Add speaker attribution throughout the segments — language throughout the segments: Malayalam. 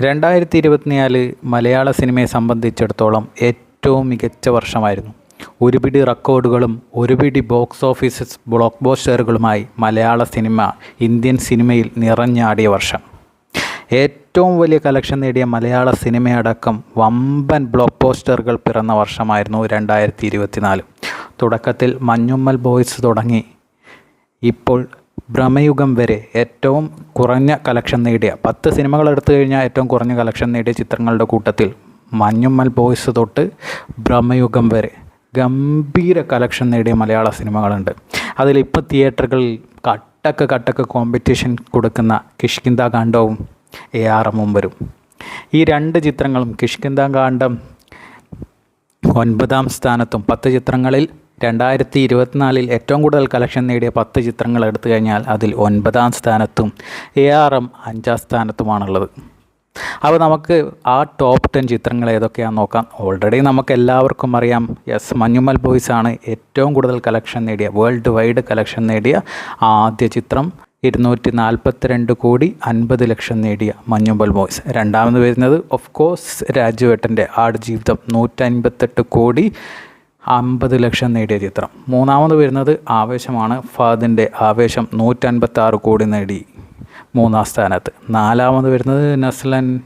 Speaker 1: രണ്ടായിരത്തി ഇരുപത്തിനാല് മലയാള സിനിമയെ സംബന്ധിച്ചിടത്തോളം ഏറ്റവും മികച്ച വർഷമായിരുന്നു. ഒരുപിടി റെക്കോർഡുകളും ഒരുപിടി ബോക്സ് ഓഫീസ് ബ്ലോക്ക് ബോസ്റ്ററുകളുമായി മലയാള സിനിമ ഇന്ത്യൻ സിനിമയിൽ നിറഞ്ഞാടിയ വർഷം. ഏറ്റവും വലിയ കലക്ഷൻ നേടിയ മലയാള സിനിമയടക്കം വമ്പൻ ബ്ലോക്ക് പോസ്റ്ററുകൾ പിറന്ന വർഷമായിരുന്നു രണ്ടായിരത്തി ഇരുപത്തിനാല് തുടക്കത്തിൽ മഞ്ഞുമ്മൽ ബോയ്സ് തുടങ്ങി. ഇപ്പോൾ ഭ്രമയുഗം വരെ ഏറ്റവും കുറഞ്ഞ കളക്ഷൻ നേടിയ പത്ത് സിനിമകൾ എടുത്തു കഴിഞ്ഞാൽ ഏറ്റവും കുറഞ്ഞ കളക്ഷൻ നേടിയ ചിത്രങ്ങളുടെ കൂട്ടത്തിൽ മഞ്ഞുമ്മൽ ബോയ്സ് തൊട്ട് ഭ്രമയുഗം വരെ ഗംഭീര കളക്ഷൻ നേടിയ മലയാള സിനിമകളുണ്ട് അതിലിപ്പോൾ തിയേറ്ററുകളിൽ കട്ടക്ക് കട്ടക്ക് കോമ്പറ്റീഷൻ കൊടുക്കുന്ന കിഷ്കിന്ത കാണ്ഡവും എ ആർ എമ്മും വരും. ഈ രണ്ട് ചിത്രങ്ങളും കിഷ്കിന്ത കാണ്ഡം ഒൻപതാം സ്ഥാനത്തും പത്ത് ചിത്രങ്ങളിൽ രണ്ടായിരത്തി ഇരുപത്തിനാലിൽ ഏറ്റവും കൂടുതൽ കളക്ഷൻ നേടിയ പത്ത് ചിത്രങ്ങൾ എടുത്തു കഴിഞ്ഞാൽ അതിൽ ഒൻപതാം സ്ഥാനത്തും എ ആർ എം അഞ്ചാം സ്ഥാനത്തുമാണുള്ളത്. അപ്പോൾ നമുക്ക് ആ ടോപ്പ് ടെൻ ചിത്രങ്ങൾ ഏതൊക്കെയാണെന്ന് നോക്കാം. ഓൾറെഡി നമുക്ക് എല്ലാവർക്കും അറിയാം യെസ് മഞ്ഞുമൽ ബോയ്സ് ആണ് ഏറ്റവും കൂടുതൽ കളക്ഷൻ നേടിയ വേൾഡ് വൈഡ് കളക്ഷൻ നേടിയ ആദ്യ ചിത്രം. ഇരുന്നൂറ്റി നാൽപ്പത്തിരണ്ട് കോടി അൻപത് ലക്ഷം നേടിയ മഞ്ഞുമ്പൽ ബോയ്സ്. രണ്ടാമത് വരുന്നത് ഓഫ് കോഴ്സ് രാജുവേട്ടന്റെ ആട് ജീവിതം നൂറ്റൻപത്തെട്ട് കോടി അമ്പത് ലക്ഷം നേടിയ ചിത്രം. മൂന്നാമത് വരുന്നത് ആവേശമാണ്. ഫാദിന്റെ ആവേശം നൂറ്റൻപത്താറ് കോടി നേടി. മൂന്നാം സ്ഥാനത്ത്. നാലാമത് വരുന്നത് നസ്ലൻ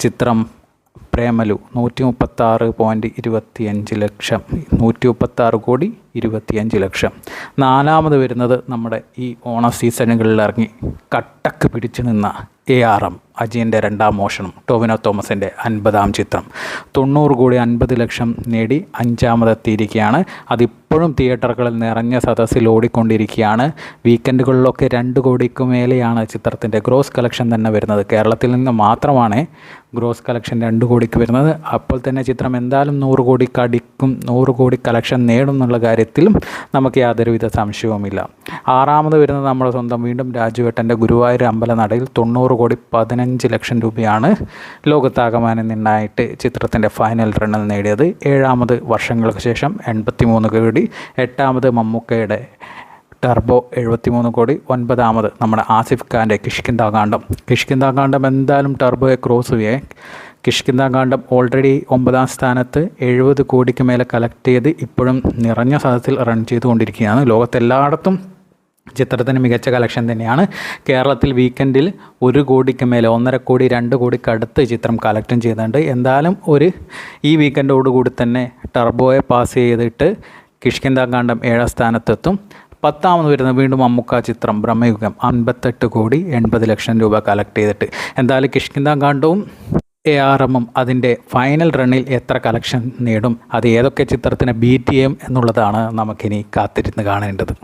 Speaker 1: ചിത്രം പ്രേമലു നൂറ്റി മുപ്പത്താറ് പോയിന്റ് ഇരുപത്തിയഞ്ച് ലക്ഷം നൂറ്റി മുപ്പത്താറ് കോടി ഇരുപത്തിയഞ്ച് ലക്ഷം. നാലാമത് വരുന്നത് നമ്മുടെ ഈ ഓണ സീസണുകളിൽ ഇറങ്ങി കട്ടക്ക് പിടിച്ചു നിന്ന എ ആർ എം അജയന്റെ രണ്ടാം മോഷണം ടോവിനോ തോമസിന്റെ അൻപതാം ചിത്രം. തൊണ്ണൂറ് കോടി അൻപത് ലക്ഷം നേടി അഞ്ചാമതെത്തിയിരിക്കുകയാണ് അതിപ്പോഴും തിയേറ്ററുകളിൽ നിറഞ്ഞ സദസ്സിൽ ഓടിക്കൊണ്ടിരിക്കുകയാണ്. വീക്കെൻഡുകളിലൊക്കെ രണ്ട് കോടിക്ക് മേലെയാണ് ചിത്രത്തിന്റെ ഗ്രോസ് കളക്ഷൻ തന്നെ വരുന്നത്. കേരളത്തിൽ നിന്ന് മാത്രമാണ് ഗ്രോസ് കളക്ഷൻ രണ്ട് കോടിക്ക് വരുന്നത്. അപ്പോൾ തന്നെ ചിത്രം എന്തായാലും നൂറ് കോടി കടിക്കും നൂറ് കോടി കളക്ഷൻ നേടും എന്നുള്ള കാര്യത്തിലും നമുക്ക് യാതൊരുവിധ സംശയവുമില്ല. ആറാമത് വരുന്നത് നമ്മുടെ സ്വന്തം വീണ്ടും രാജുവേട്ടന്റെ ഗുരുവായൂർ അമ്പലനടയിൽ തൊണ്ണൂറ് കോടി പതിനഞ്ച് ലക്ഷം രൂപയാണ് ലോകത്താകമാനം നിന്നായിട്ട് ചിത്രത്തിന്റെ ഫൈനൽ റണ്ണിൽ നേടിയത്. ഏഴാമത് വർഷങ്ങൾക്ക് ശേഷം എൺപത്തി മൂന്ന് കോടി എട്ടാമത് മമ്മൂക്കയുടെ ടർബോ എഴുപത്തിമൂന്ന് കോടി ഒൻപതാമത് നമ്മുടെ ആസിഫ് ഖാന്റെ കിഷ്കിന്താകാന്ഡം കിഷ്കിന്താകാന്ഡം എന്തായാലും ടർബോയെ ക്രോസ് ചെയ്യേ. കിഷ്കിന്താകാന്ഡം ഓൾറെഡി ഒമ്പതാം സ്ഥാനത്ത് എഴുപത് കോടിക്ക് മേലെ കളക്ട് ചെയ്ത് ഇപ്പോഴും നിറഞ്ഞ സാധത്തിൽ റൺ ചെയ്തുകൊണ്ടിരിക്കുകയാണ്. ലോകത്തെല്ലായിടത്തും ചിത്രത്തിന് മികച്ച കളക്ഷൻ തന്നെയാണ്. കേരളത്തിൽ വീക്കെൻഡിൽ ഒരു കോടിക്ക് മേലെ ഒന്നര കോടി രണ്ട് കോടിക്ക് അടുത്ത് ചിത്രം കളക്റ്റും ചെയ്യുന്നുണ്ട്. എന്തായാലും ഒരു ഈ വീക്കെൻഡോടുകൂടി തന്നെ ടർബോയെ പാസ് ചെയ്തിട്ട് കിഷ്കിന്താകാന്ഡം ഏഴാം സ്ഥാനത്തെത്തും. പത്താമത് വരുന്നത് വീണ്ടും അമ്മുക്ക ചിത്രം ബ്രഹ്മയുഗം അൻപത്തെട്ട് കോടി എൺപത് ലക്ഷം രൂപ കളക്ട് ചെയ്തിട്ട്. എന്തായാലും കിഷ്കിന്താകാന്ഡവും എ ആർ എമ്മും അതിന്റെ ഫൈനൽ റണ്ണിൽ എത്ര കളക്ഷൻ നേടും അത് ഏതൊക്കെ ചിത്രത്തിന് ബീറ്റ് ചെയ്യും എന്നുള്ളതാണ് നമുക്കിനി കാത്തിരുന്ന് കാണേണ്ടത്.